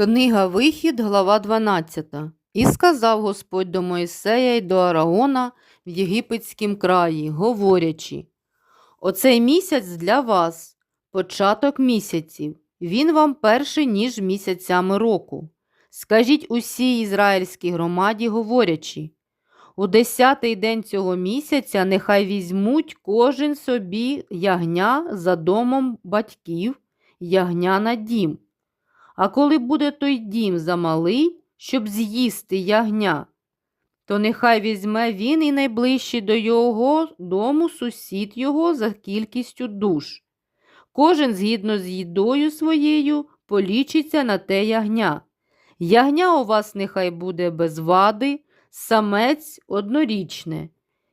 Книга Вихід, глава 12. І сказав Господь до Моїсея й до Араона в Єгипетськім краї, говорячи: Оцей місяць для вас, початок місяців, він вам перший, ніж місяцями року. Скажіть усій ізраїльській громаді, говорячи, у десятий день цього місяця нехай візьмуть кожен собі ягня за домом батьків, ягня на дім. А коли буде той дім замалий, щоб з'їсти ягня, то нехай візьме він і найближчий до його дому сусід його за кількістю душ. Кожен, згідно з їдою своєю, полічиться на те ягня. Ягня у вас нехай буде без вади, самець однорічне.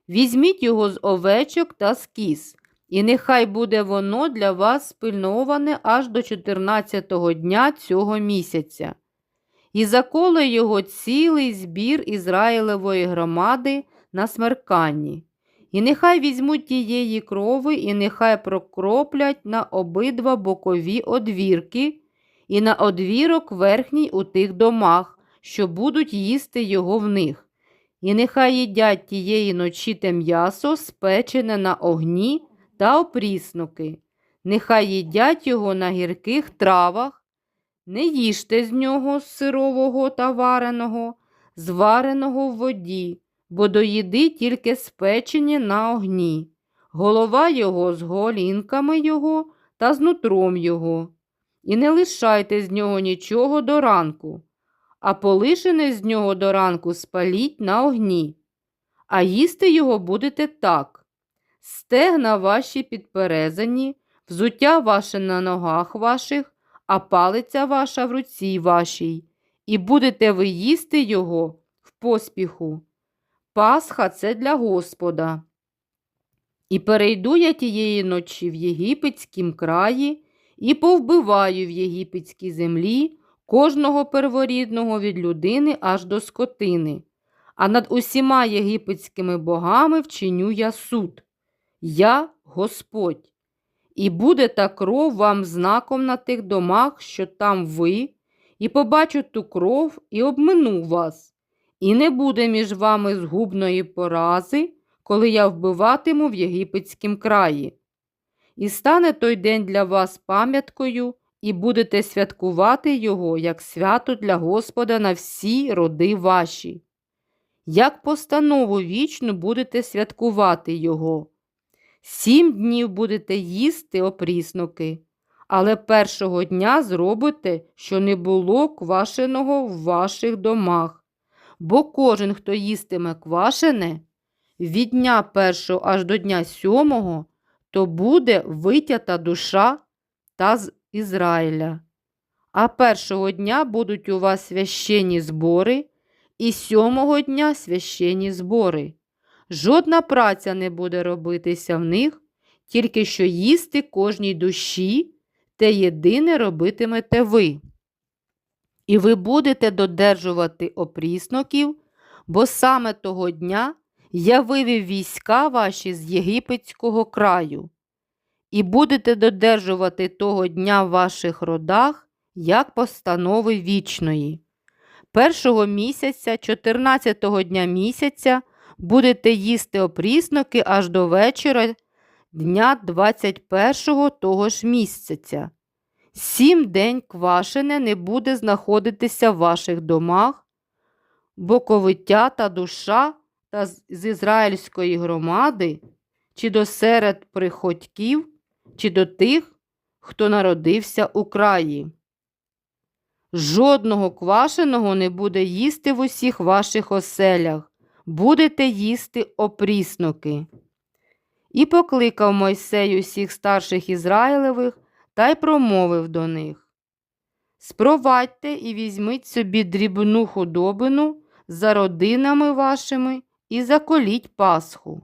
Візьміть його з овечок та з кіз, і нехай буде воно для вас спильноване аж до 14-го дня цього місяця. І заколе його цілий збір Ізраїлевої громади на смерканні. І нехай візьмуть тієї крови, і нехай прокроплять на обидва бокові одвірки, і на одвірок верхній у тих домах, що будуть їсти його в них. І нехай їдять тієї ночі те м'ясо, спечене на огні та опріснуки. Нехай їдять його на гірких травах, не їжте з нього сирового та вареного, звареного в воді, бо до їди тільки спечені на огні, голова його з голінками його та з нутром його. І не лишайте з нього нічого до ранку, а полишене з нього до ранку спаліть на огні. А їсти його будете так. Стегна ваші підперезані, взуття ваше на ногах ваших, а палиця ваша в руці вашій, і будете ви їсти його в поспіху. Пасха це для Господа. І перейду я тієї ночі в єгипетськім краї і повбиваю в єгипетській землі кожного перворідного від людини аж до скотини, а над усіма єгипетськими богами вчиню я суд. Я Господь. І буде та кров вам знаком на тих домах, що там ви, і побачу ту кров і обмину вас, і не буде між вами згубної порази, коли я вбиватиму в єгипетськім краї. І стане той день для вас пам'яткою, і будете святкувати його як свято для Господа на всі роди ваші. Як постанову вічну будете святкувати його. Сім днів будете їсти опріснуки, але першого дня зробите, що не було квашеного в ваших домах, бо кожен, хто їстиме квашене, від дня першого аж до дня сьомого, то буде витята душа та з Ізраїля. А першого дня будуть у вас священні збори, і сьомого дня священні збори. Жодна праця не буде робитися в них, тільки що їсти кожній душі, те єдине робитимете ви. І ви будете додержувати опрісноків, бо саме того дня я вивів війська ваші з єгипетського краю, і будете додержувати того дня в ваших родах, як постанови вічної. Першого місяця, 14-го дня місяця, будете їсти опрісноки аж до вечора дня 21-го того ж місяця. Сім день квашене не буде знаходитися в ваших домах, боковиття та душа та з ізраїльської громади, чи до серед приходьків, чи до тих, хто народився у краї. Жодного квашеного не буде їсти в усіх ваших оселях, будете їсти опрісноки. І покликав Мойсей усіх старших Ізраїлевих та й промовив до них Спровадьте і візьміть собі дрібну худобину за родинами вашими і заколіть Пасху.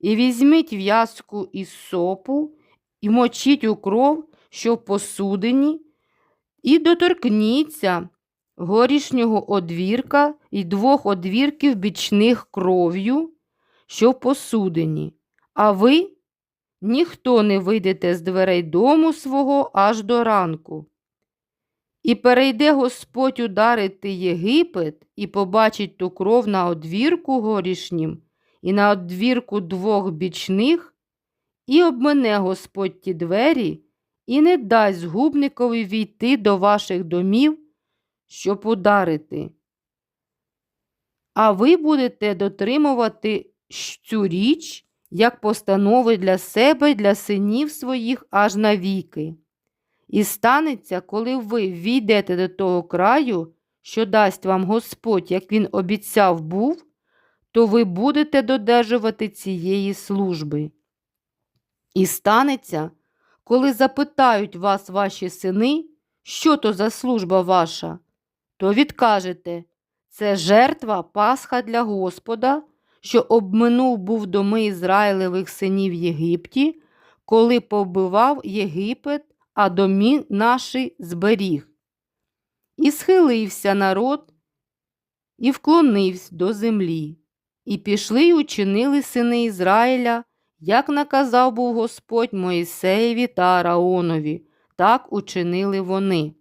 І візьміть в'язку із сопу, і мочіть у кров, що в посудині, і доторкніться горішнього одвірка і двох одвірків бічних кров'ю, що посудині, а ви ніхто не вийдете з дверей дому свого аж до ранку. І перейде Господь ударити Єгипет і побачить ту кров на одвірку горішнім і на одвірку двох бічних, і обмене Господь ті двері, і не дасть згубникові війти до ваших домів, щоб ударити. А ви будете дотримувати цю річ, як постанови для себе для синів своїх аж навіки. І станеться, коли ви війдете до того краю, що дасть вам Господь, як він обіцяв був, то ви будете додержувати цієї служби. І станеться, коли запитають вас ваші сини, що то за служба ваша, то відкажете це жертва Пасха для Господа, що обминув був доми Ізраїлевих синів в Єгипті, коли побивав Єгипет, а домі наші зберіг. І схилився народ, і вклонився до землі. І пішли й учинили сини Ізраїля, як наказав був Господь Моїсеєві та Араонові, так учинили вони.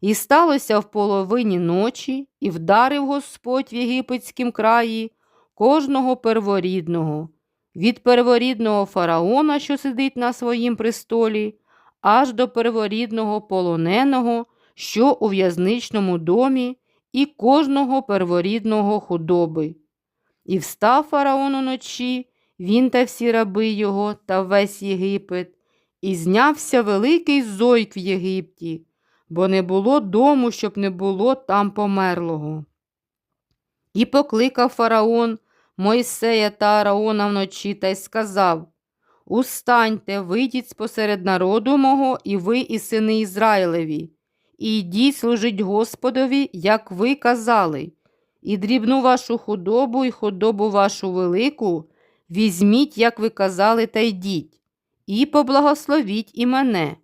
І сталося в половині ночі, і вдарив Господь в єгипетськім краї кожного перворідного, від перворідного фараона, що сидить на своїм престолі, аж до перворідного полоненого, що у в'язничному домі, і кожного перворідного худоби. І встав фараон уночі, він та всі раби його та весь Єгипет, і знявся великий зойк в Єгипті, бо не було дому, щоб не було там померлого. І покликав фараон Мойсея та Араона вночі та й сказав Устаньте, вийдіть спосеред народу мого, і ви, і сини Ізраїлеві, і йдіть служить Господові, як ви казали, і дрібну вашу худобу, і худобу вашу велику, візьміть, як ви казали, та йдіть, і поблагословіть і мене.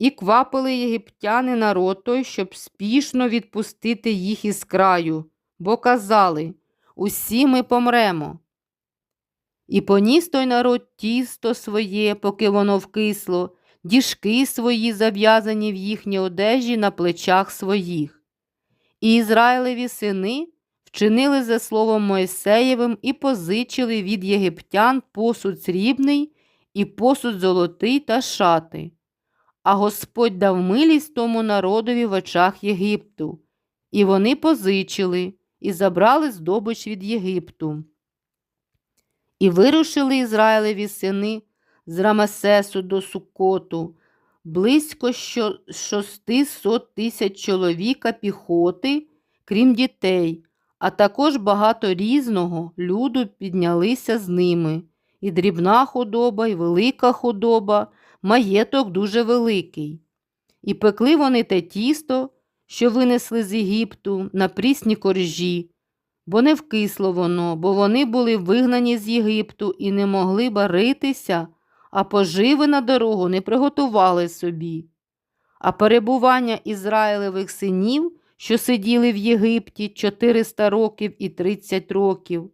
І квапили єгиптяни народ той, щоб спішно відпустити їх із краю, бо казали усі ми помремо. І поніс той народ тісто своє, поки воно вкисло, діжки свої зав'язані в їхній одежі на плечах своїх. І Ізраїлеві сини вчинили за словом Моїсеєвим і позичили від єгиптян посуд срібний і посуд золотий та шати. А Господь дав милість тому народові в очах Єгипту, і вони позичили і забрали здобич від Єгипту. І вирушили Ізраїлеві сини з Рамесесу до Сукоту, близько шостисот тисяч чоловіка піхоти, крім дітей, а також багато різного люду піднялися з ними, і дрібна худоба, і велика худоба, маєток дуже великий. І пекли вони те тісто, що винесли з Єгипту на прісні коржі, бо не вкисло воно, бо вони були вигнані з Єгипту і не могли баритися, а поживи на дорогу не приготували собі. А перебування Ізраїлевих синів, що сиділи в Єгипті 400 років і 30 років.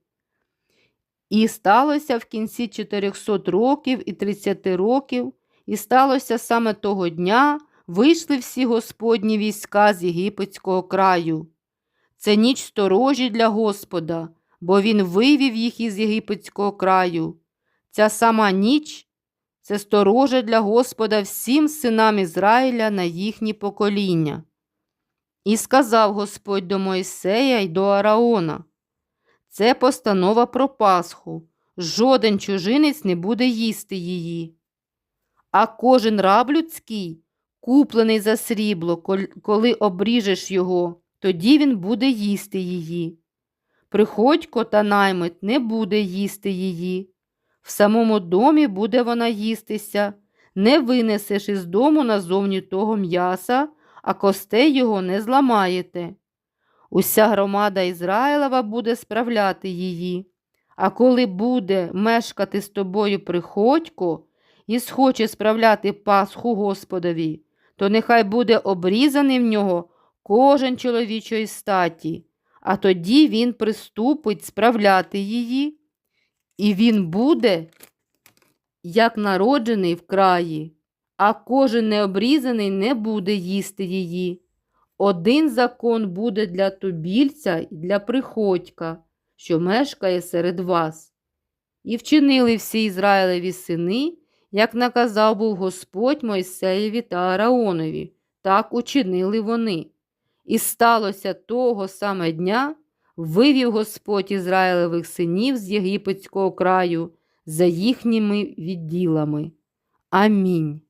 І сталося в кінці 400 років і 30 років, і сталося саме того дня, вийшли всі Господні війська з єгипетського краю. Це ніч сторожі для Господа, бо Він вивів їх із єгипетського краю. Ця сама ніч це сторожа для Господа всім синам Ізраїля на їхні покоління. І сказав Господь до Мойсея й до Араона. Це постанова про Пасху. Жоден чужинець не буде їсти її. А кожен раб людський, куплений за срібло, коли обріжеш його, тоді він буде їсти її. Приходько та наймит не буде їсти її. В самому домі буде вона їстися, не винесеш із дому назовні того м'яса, а костей його не зламаєте. Уся громада Ізраїлева буде справляти її. А коли буде мешкати з тобою приходько і схоче справляти Пасху Господові, то нехай буде обрізаний в нього кожен чоловічої статі, а тоді він приступить справляти її, і він буде, як народжений в краї, а кожен необрізаний не буде їсти її. Один закон буде для тубільця і для приходька, що мешкає серед вас. І вчинили всі Ізраїлеві сини, як наказав був Господь Мойсеєві та Араонові, так учинили вони. І сталося того саме дня, вивів Господь Ізраїлевих синів з єгипетського краю за їхніми відділами. Амінь.